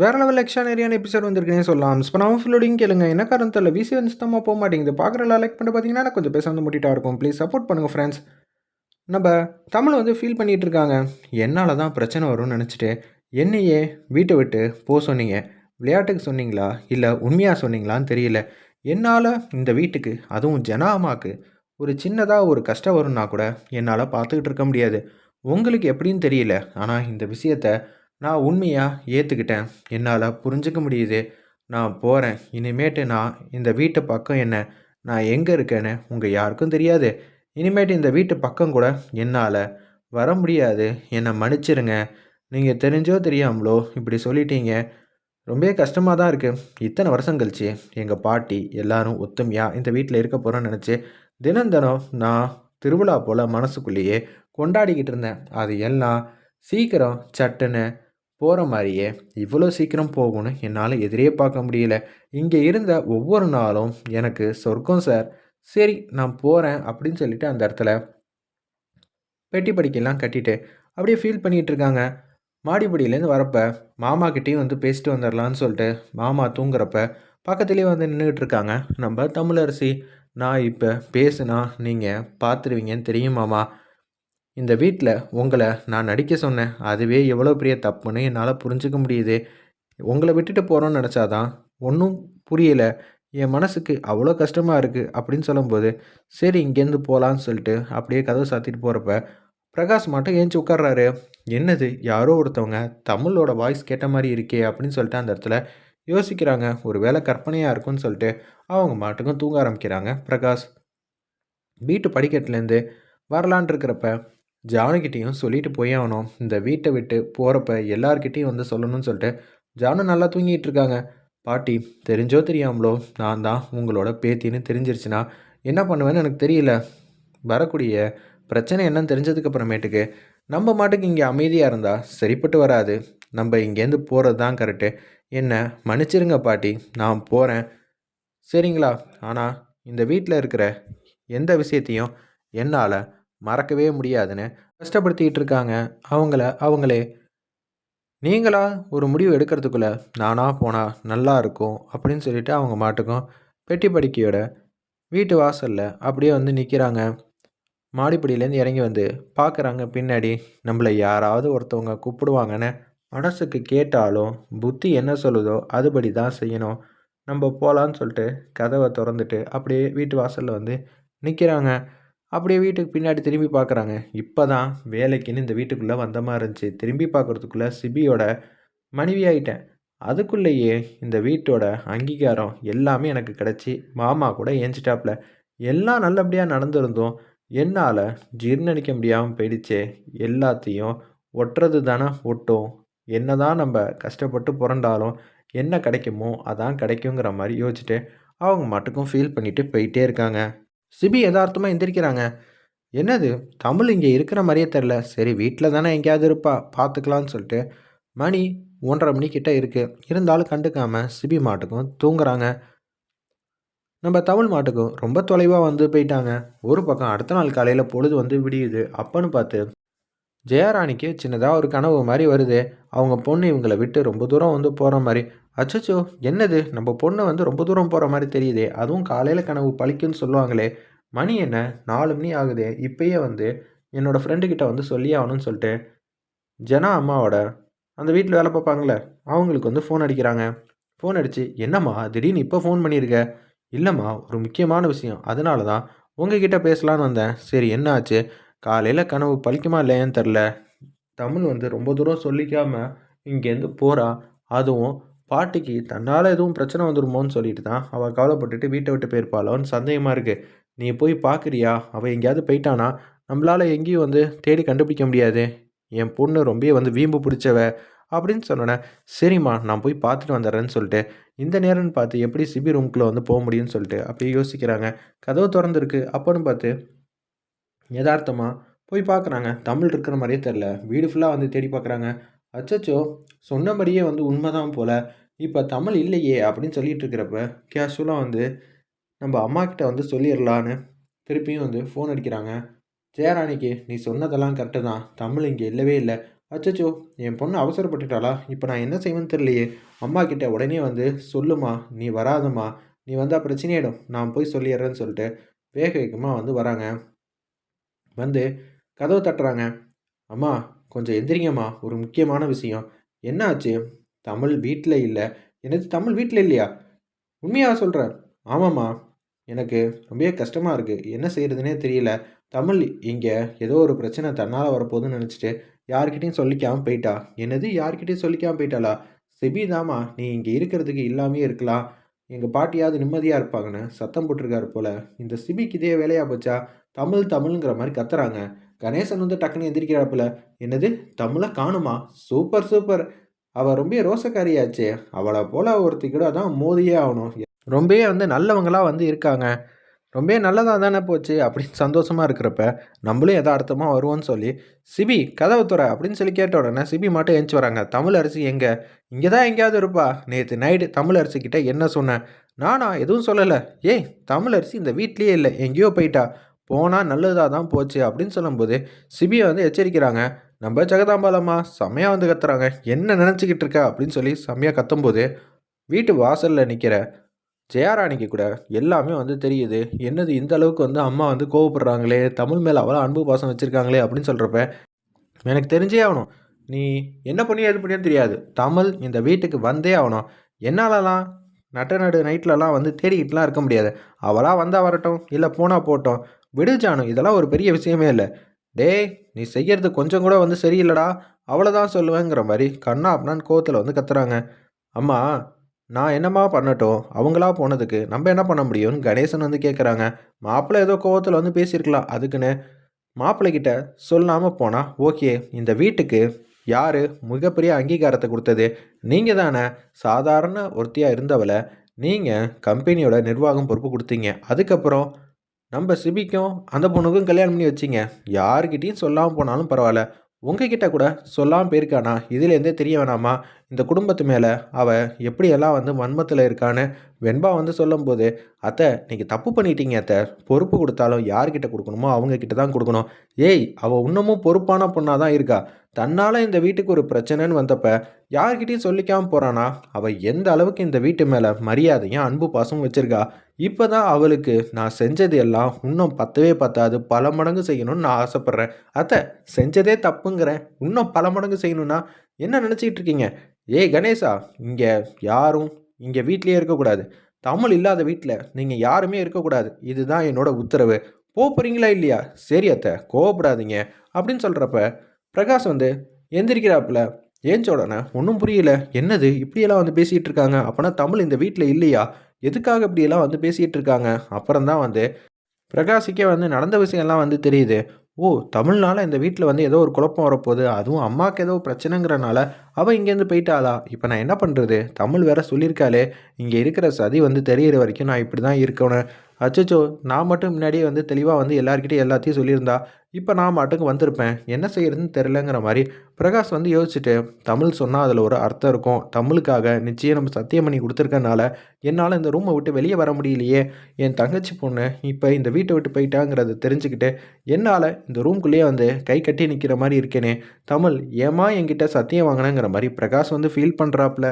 வேற level எக்ஸ்ட்ரானரியான episode வந்திருக்குன்னே சொல்லலாம். இப்போ நான் ஃபுல்லோடையும் கேளுங்க. என்ன காரணம் தெரியல? விசி வந்து சுத்தமாக போக மாட்டேங்குது. பார்க்குற லைக் பண்ணி பார்த்தீங்கன்னா கொஞ்சம் பேச வந்து முட்டிட்டா இருக்கும். ப்ளீஸ் சப்போர்ட் பண்ணுங்கள் ஃப்ரெண்ட்ஸ் நம்ம தமிழ் வந்து ஃபீல் பண்ணிகிட்டு இருக்காங்க. என்னால் தான் பிரச்சனை வரும்னு நினச்சிட்டு என்னையே வீட்டை விட்டு போக சொன்னீங்க. விளையாட்டுக்கு சொன்னீங்களா? இல்லை உண்மையாக சொன்னீங்களான்னு தெரியல. என்னால் இந்த வீட்டுக்கு அதுவும் ஜனாமாக்கு ஒரு சின்னதாக ஒரு கஷ்டம் வரும்னா கூட என்னால் பார்த்துக்கிட்டு இருக்க முடியாது. உங்களுக்கு எப்படின்னு தெரியல. ஆனால் இந்த விஷயத்த நான் உண்மையாக ஏற்றுக்கிட்டேன் என்னால் புரிஞ்சுக்க முடியுது. நான் போகிறேன் இனிமேட்டு நான் இந்த வீட்டு பக்கம் என்ன? நான் எங்கே இருக்கேன்னு உங்கள் யாருக்கும் தெரியாது. இனிமேட்டு இந்த வீட்டு பக்கம் கூட என்னால் வர முடியாது. என்னை மன்னிச்சிருங்க. நீங்கள் தெரிஞ்சோ தெரியாமலோ இப்படி சொல்லிட்டீங்க. ரொம்பவே கஷ்டமாக தான் இருக்குது இத்தனை வருஷம் கழிச்சு எங்கள் பாட்டி எல்லாரும் ஒத்துமையாக இந்த வீட்டில் இருக்க போகிறோன்னு நினச்சி தினம் தினம் நான் திருவிழா போல் மனசுக்குள்ளேயே கொண்டாடிக்கிட்டு இருந்தேன். அது எல்லாம் சீக்கிரம் சட்டுன்னு போகிற மாதிரியே இவ்வளோ சீக்கிரம் போகும்னு என்னால் எதிரே பார்க்க முடியல. இங்கே இருந்த ஒவ்வொரு நாளும் எனக்கு சொர்க்கம் சார் சரி நான் போகிறேன் அப்படின்னு சொல்லிட்டு அந்த இடத்துல பெட்டி படிக்கெல்லாம் கட்டிட்டு அப்படியே ஃபீல் பண்ணிகிட்டு இருக்காங்க. மாடிப்படியிலேருந்து வரப்போ மாமா கிட்டேயும் வந்து பேசிட்டு வந்துடலான்னு சொல்லிட்டு மாமா தூங்குறப்ப பக்கத்துலேயே வந்து நின்றுக்கிட்டு இருக்காங்க. நம்ம தமிழரசி நான் இப்போ பேசுனா நீங்கள் பார்த்துருவீங்கன்னு தெரியுமாமா இந்த வீட்டில் உங்களை நான் நடிக்க சொன்னேன். அதுவே எவ்வளோ பெரிய தப்புன்னு என்னால் புரிஞ்சுக்க முடியுது. உங்களை விட்டுட்டு போகிறோன்னு நினச்சாதான் ஒன்றும் புரியலை. என் மனசுக்கு அவ்வளோ கஷ்டமாக இருக்குது அப்படின்னு சொல்லும்போது சரி இங்கேருந்து போகலான்னு சொல்லிட்டு அப்படியே கதவை சாத்திட்டு போகிறப்ப பிரகாஷ் மட்டும் ஏஞ்சி உட்கார்றாரு. என்னது யாரோ ஒருத்தவங்க தமிழோட வாய்ஸ் கேட்ட மாதிரி இருக்கே அப்படின்னு சொல்லிட்டு அந்த இடத்துல யோசிக்கிறாங்க. ஒரு வேளை கற்பனையாக இருக்கும்னு சொல்லிட்டு அவங்க மாட்டுக்கும் தூங்க ஆரம்பிக்கிறாங்க பிரகாஷ். வீட்டு படிக்கட்டுலேருந்து வரலான் இருக்கிறப்ப ஜானுக்கிட்டேயும் சொல்லிட்டு போய் ஆகணும். இந்த வீட்டை விட்டு போகிறப்ப எல்லார்கிட்டேயும் வந்து சொல்லணும்னு சொல்லிட்டு ஜானு நல்லா தூங்கிட்டு இருக்காங்க. பாட்டி தெரிஞ்சோ தெரியாமலோ நான் தான் உங்களோட பேத்தின்னு தெரிஞ்சிருச்சுன்னா என்ன பண்ணுவேன்னு எனக்கு தெரியல. வரக்கூடிய பிரச்சனை என்னன்னு தெரிஞ்சதுக்கு அப்புறமேட்டுக்கு நம்ம மாட்டுக்கு இங்கே அமைதியாக இருந்தால் சரிப்பட்டு வராது. நம்ம இங்கேருந்து போகிறது தான் கரெக்டு என்ன மன்னிச்சிருங்க பாட்டி நான் போகிறேன் சரிங்களா? ஆனால் இந்த வீட்டில் இருக்கிற எந்த விஷயத்தையும் என்னால் மறக்கவே முடியாதுன்னு கஷ்டப்படுத்திக்கிட்டு இருக்காங்க. அவங்கள அவங்களே நீங்களா ஒரு முடிவு எடுக்கிறதுக்குள்ள நானாக போனால் நல்லா இருக்கும் அப்படின்னு சொல்லிட்டு அவங்க மாட்டுக்கும் பெட்டி படிக்கையோட வீட்டு வாசலில் அப்படியே வந்து நிற்கிறாங்க மாடிப்படியிலேருந்து இறங்கி வந்து பார்க்குறாங்க பின்னாடி நம்மளை யாராவது ஒருத்தவங்க கூப்பிடுவாங்கன்னு மனசுக்கு கேட்டாலும் புத்தி என்ன சொல்லுதோ அதுபடி தான் செய்யணும். நம்ம போகலான்னு சொல்லிட்டு கதவை திறந்துட்டு அப்படியே வீட்டு வாசலில் வந்து நிற்கிறாங்க அப்படியே வீட்டுக்கு பின்னாடி திரும்பி பார்க்குறாங்க. இப்போ தான் வேலைக்குன்னு இந்த வீட்டுக்குள்ளே வந்த மாதிரி இருந்துச்சு. திரும்பி பார்க்குறதுக்குள்ளே சிபியோட மனைவி ஆகிட்டேன் அதுக்குள்ளேயே இந்த வீட்டோட அங்கீகாரம் எல்லாமே எனக்கு கிடச்சி. மாமா கூட ஏஞ்சிட்டாப்புல எல்லாம் நல்லபடியாக நடந்திருந்தோம் என்னால் ஜீர்ணிக்க முடியாமல் போயிடுச்சே. எல்லாத்தையும் ஒட்டுறது தானே ஒட்டும். என்ன தான் நம்ம கஷ்டப்பட்டு புரண்டாலும் என்ன கிடைக்குமோ அதான் கிடைக்குங்கிற மாதிரி யோசிச்சுட்டு அவங்க மட்டுக்கும் ஃபீல் பண்ணிவிட்டு போயிட்டே இருக்காங்க. சிபி யதார்த்தமாக எந்திரிக்கிறாங்க. என்னது? தமிழ் இங்கே இருக்கிற மாதிரியே தெரில சரி வீட்டில் தானே எங்கேயாவது இருப்பா. பார்த்துக்கலான்னு சொல்லிட்டு மணி ஒன்றரை மணிக்கிட்ட இருக்குது இருந்தாலும் கண்டுக்காமல் சிபி மாட்டுக்கும் தூங்குறாங்க. நம்ம தமிழ் மாட்டுக்கும் ரொம்ப தொலைவாக வந்து போயிட்டாங்க. ஒரு பக்கம் அடுத்த நாள் காலையில் பொழுது வந்து விடியுது. அப்பன்னு பார்த்து ஜெயராணிக்கு சின்னதாக ஒரு கனவு மாதிரி வருது. அவங்க பொண்ணு இவங்களை விட்டு ரொம்ப தூரம் வந்து போகிற மாதிரி. அச்சோ என்னது? நம்ம பொண்ணு வந்து ரொம்ப தூரம் போகிற மாதிரி தெரியுதே. அதுவும் காலையில் கனவு பழிக்குன்னு சொல்லுவாங்களே. மணி என்ன? நாலு மணி ஆகுது. இப்பயே வந்து என்னோடய ஃப்ரெண்டுக்கிட்ட வந்து சொல்லி ஆகணும்னு சொல்லிட்டு ஜனா அம்மாவோட அந்த வீட்டில் வேலை பார்ப்பாங்களே அவங்களுக்கு வந்து ஃபோன் அடிக்கிறாங்க. ஃபோன் அடித்து என்னம்மா திடீர்னு இப்போ ஃபோன் பண்ணியிருக்க இல்லைம்மா ஒரு முக்கியமான விஷயம். அதனால தான் உங்ககிட்ட பேசலான்னு வந்தேன். சரி என்ன ஆச்சு? காலையில் கனவு பழிக்குமா இல்லையான்னு தெரில தமிழ் வந்து ரொம்ப தூரம் சொல்லிக்காமல் இங்கேருந்து போகிறா அதுவும் பாட்டிக்கு தன்னால் எதுவும் பிரச்சனை வந்துடுமோன்னு சொல்லிட்டு தான் அவள் கவலைப்பட்டுட்டு வீட்டை விட்டு போயிருப்பாளோன்னு சந்தேகமாக இருக்குது நீ போய் பார்க்குறியா அவள் எங்கேயாவது போயிட்டானா? நம்மளால் எங்கேயும் வந்து தேடி கண்டுபிடிக்க முடியாது. என் பொண்ணு ரொம்ப வந்து வீம்பு பிடிச்சவ அப்படின்னு சொன்னோன்னே சரிம்மா நான் போய் பார்த்துட்டு வந்துடுறேன்னு சொல்லிட்டு இந்த நேரம்னு பார்த்து எப்படி சிபி ரூம்குள்ளே வந்து போக முடியும்னு சொல்லிட்டு அப்படியே யோசிக்கிறாங்க. கதவு திறந்துருக்கு. அப்போன்னு பார்த்து யதார்த்தமாக போய் பார்க்குறாங்க. தமிழ் இருக்கிற மாதிரியே தெரில வீடு ஃபுல்லாக வந்து தேடி பார்க்குறாங்க. அச்சச்சோ சொன்னபடியே வந்து உண்மைதான் போல். இப்போ தமிழ் இல்லையே அப்படின்னு சொல்லிகிட்டு இருக்கிறப்ப கேஷுவலாக வந்து நம்ம அம்மாக்கிட்ட வந்து சொல்லிடலான்னு திருப்பியும் வந்து ஃபோன் அடிக்கிறாங்க. ஜெயராணிக்கு நீ சொன்னதெல்லாம் கரெக்டு தான். தமிழ் இங்கே இல்லவே இல்லை. அச்சச்சோ என் பொண்ணு அவசரப்பட்டுட்டாளா? இப்போ நான் என்ன செய்வேன்னு தெரியலையே. அம்மா கிட்ட உடனே வந்து சொல்லுமா நீ வராதம்மா. நீ வந்தால் பிரச்சனையிடும் நான் போய் சொல்லிடுறேன்னு சொல்லிட்டு வேக வேகமாக வந்து வராங்க. வந்து கதவை தட்டுறாங்க. அம்மா கொஞ்சம் எந்திரிங்கம்மா. ஒரு முக்கியமான விஷயம். என்ன ஆச்சு? தமிழ் வீட்டில் இல்லை. எனது தமிழ் வீட்டில் இல்லையா? உண்மையாக சொல்கிறேன் ஆமாம்மா. எனக்கு ரொம்பவே கஷ்டமாக இருக்குது என்ன செய்கிறதுனே தெரியல. தமிழ் இங்கே ஏதோ ஒரு பிரச்சனை தன்னால் வரப்போகுதுன்னு நினச்சிட்டு யார்கிட்டையும் சொல்லிக்காமல் போயிட்டா? என்னது? யார்கிட்டையும் சொல்லிக்காமல் போயிட்டாளா? செபி தாமா நீ இங்கே இருக்கிறதுக்கு இல்லாமே இருக்கலாம். எங்கள் பாட்டியாவது நிம்மதியாக இருப்பாங்கன்னு சத்தம் போட்டிருக்காரு போல். இந்த சிபிக்கு இதே வேலையாக போச்சா? தமிழ் தமிழ்ங்கிற மாதிரி கத்துறாங்க. கணேசன் வந்து டக்குன்னு எந்திரிக்கிறாப்புல என்னது தமிழை காணுமா? Super super. அவள் ரொம்ப ரோசக்காரியாச்சு. அவளை போல ஒருத்தி கூட தான் மோதியே ஆகணும். ரொம்பவே வந்து நல்லவங்களாக வந்து இருக்காங்க. ரொம்பவே நல்லதாக தானே போச்சு அப்படின்னு சந்தோஷமாக இருக்கிறப்ப நம்மளும் எதார்த்தமாக வருவோன்னு சொல்லி சிபி கதவு துறை அப்படின்னு சொல்லி கேட்ட உடனே சிபி மட்டும் எழுந்துச்சு வராங்க. தமிழ் அரிசி எங்கே? இங்கே தான் எங்கேயாவது இருப்பா. நேற்று நைட்டு தமிழ் அரிசிக்கிட்ட என்ன சொன்னேன்? நானா? எதுவும் சொல்லலை. ஏய் தமிழ் அரிசி இந்த வீட்லேயே இல்லை. எங்கேயோ போயிட்டா. போனால் நல்லதாக தான் போச்சு அப்படின்னு சொல்லும்போது சிபியை வந்து எச்சரிக்கிறாங்க. நம்ம ஜெகதாம்பாலம்மா செம்மையாக வந்து கத்துறாங்க. என்ன நினச்சிக்கிட்டு இருக்க? அப்படின்னு சொல்லி செம்மையாக கத்தும்போது வீட்டு வாசலில் நிற்கிற ஜெயாராணிக்கு கூட எல்லாமே வந்து தெரியுது. என்னது இந்த அளவுக்கு வந்து அம்மா வந்து கோவப்படுறாங்களே? தமிழ் மேலே அவ்வளோ அன்பு பாசம் வச்சுருக்காங்களே? அப்படின்னு சொல்கிறப்ப எனக்கு தெரிஞ்சே ஆகணும். நீ என்ன பண்ணியோ எது பண்ணியும் தெரியாது. தமிழ் இந்த வீட்டுக்கு வந்தே ஆகணும். என்னாலலாம் நட்ட நடு நைட்லலாம் வந்து தேடிக்கிட்டுலாம் இருக்க முடியாது. அவளாக வந்தால் வரட்டும் இல்லை போனால் போட்டோம். விடுஜானு இதெல்லாம் ஒரு பெரிய விஷயமே இல்லை. டேய் நீ செய்யறது கொஞ்சம் கூட வந்து சரியில்லடா. அவ்வளோதான் சொல்லுவேங்கிற மாதிரி கண்ணா அப்படின்னு கோவத்தில் வந்து கத்துறாங்க. அம்மா நான் என்னம்மா பண்ணட்டும்? அவங்களா போனதுக்கு நம்ம என்ன பண்ண முடியும்னு கணேசன் வந்து கேட்குறாங்க மாப்பிள்ளை ஏதோ கோவத்தில் வந்து பேசியிருக்கலாம் அதுக்குன்னு மாப்பிள்ளைகிட்ட சொல்லாமல் போனால் ஓகே இந்த வீட்டுக்கு யார் மிகப்பெரிய அங்கீகாரத்தை கொடுத்தது? நீங்கள் தானே? சாதாரண ஒருத்தியாக இருந்தவளை நீங்கள் கம்பெனியோட நிர்வாகம் பொறுப்பு கொடுத்தீங்க. அதுக்கப்புறம் நம்ம சிபிக்கும் அந்த பொண்ணுக்கும் கல்யாணம் பண்ணி வச்சிங்க. யாருக்கிட்டேயும் சொல்லாமல் போனாலும் பரவாயில்ல. உங்ககிட்ட கூட சொல்லாமல் போயிருக்கானா? இதுலேருந்தே தெரிய வேணாமா? இந்த குடும்பத்து மேலே அவள் எப்படியெல்லாம் வந்து மன்மத்தில் இருக்கான்னு வெண்பா வந்து சொல்லும்போது அத்தை நீங்கள் தப்பு பண்ணிட்டீங்க அத்தை. பொறுப்பு கொடுத்தாலும் யார்கிட்ட கொடுக்கணுமோ அவங்கக்கிட்ட தான் கொடுக்கணும். ஏய் அவள் இன்னமும் பொறுப்பான பொண்ணாக தான் இருக்கா. தன்னால் இந்த வீட்டுக்கு ஒரு பிரச்சனைன்னு வந்தப்ப யார்கிட்டையும் சொல்லிக்காமல் போகிறானா அவள் எந்த அளவுக்கு இந்த வீட்டு மேலே மரியாதையும் அன்பு பாசமும் வச்சுருக்கா? இப்போ தான் அவளுக்கு நான் செஞ்சது எல்லாம் இன்னும் பத்தவே பத்தாது. பல மடங்கு செய்யணும்னு நான் ஆசைப்பட்றேன். அத்தை செஞ்சதே தப்புங்கிறேன். இன்னும் பல மடங்கு செய்யணும்னா என்ன நினச்சிக்கிட்டு இருக்கீங்க? ஏய் கணேஷா இங்கே யாரும் இங்கே வீட்லேயே இருக்கக்கூடாது. தமிழ் இல்லாத வீட்டில் நீங்கள் யாருமே இருக்கக்கூடாது. இதுதான் என்னோட உத்தரவு. போக போகிறீங்களா இல்லையா? சரி அத்தை கோவப்படாதீங்க. அப்படின்னு சொல்கிறப்ப பிரகாஷ் வந்து எந்திரிக்கிறாப்புல ஏஞ்ச உடனே ஒன்றும் புரியல. என்னது? இப்படியெல்லாம் வந்து பேசிகிட்டு இருக்காங்க. அப்போனா தமிழ் இந்த வீட்டில் இல்லையா? எதுக்காக இப்படியெல்லாம் வந்து பேசிகிட்டு இருக்காங்க? அப்புறம் தான் வந்து பிரகாஷிக்கே வந்து நடந்த விஷயம்லாம் வந்து தெரியுது. ஓ தமிழ்னால இந்த வீட்டில் வந்து ஏதோ ஒரு குழப்பம் வரப்போகுது. அதுவும் அம்மாவுக்கு ஏதோ பிரச்சனைங்கிறனால அவள் இங்கேருந்து போயிட்டாளா? இப்போ நான் என்ன பண்ணுறது தமிழ் வேற சொல்லியிருக்காளே. இங்கே இருக்கிற சதி வந்து தெரியிற வரைக்கும் நான் இப்படி தான் இருக்கணும். அச்சச்சோ நான் மட்டும் முன்னாடியே வந்து தெளிவாக வந்து எல்லாருக்கிட்டையும் எல்லாத்தையும் சொல்லியிருந்தா இப்போ நான் மாட்டுக்கு வந்திருப்பேன். என்ன செய்யறதுன்னு தெரிலங்கிற மாதிரி பிரகாஷ் வந்து யோசிச்சுட்டு தமிழ் சொன்னால் அதில் ஒரு அர்த்தம் இருக்கும். தமிழுக்காக நிச்சயம் நம்ம சத்தியம் பண்ணி கொடுத்துருக்கனால என்னால் இந்த ரூமை விட்டு வெளியே வர முடியலையே. என் தங்கச்சி பொண்ணு இப்போ இந்த வீட்டை விட்டு போயிட்டாங்கிறத தெரிஞ்சுக்கிட்டு என்னால் இந்த ரூம்குள்ளேயே வந்து கை கட்டி நிற்கிற மாதிரி இருக்கேனே. தமிழ் ஏமா என்கிட்ட சத்தியம் வாங்கினேங்கிற மாதிரி பிரகாஷ் வந்து ஃபீல் பண்ணுறாப்புல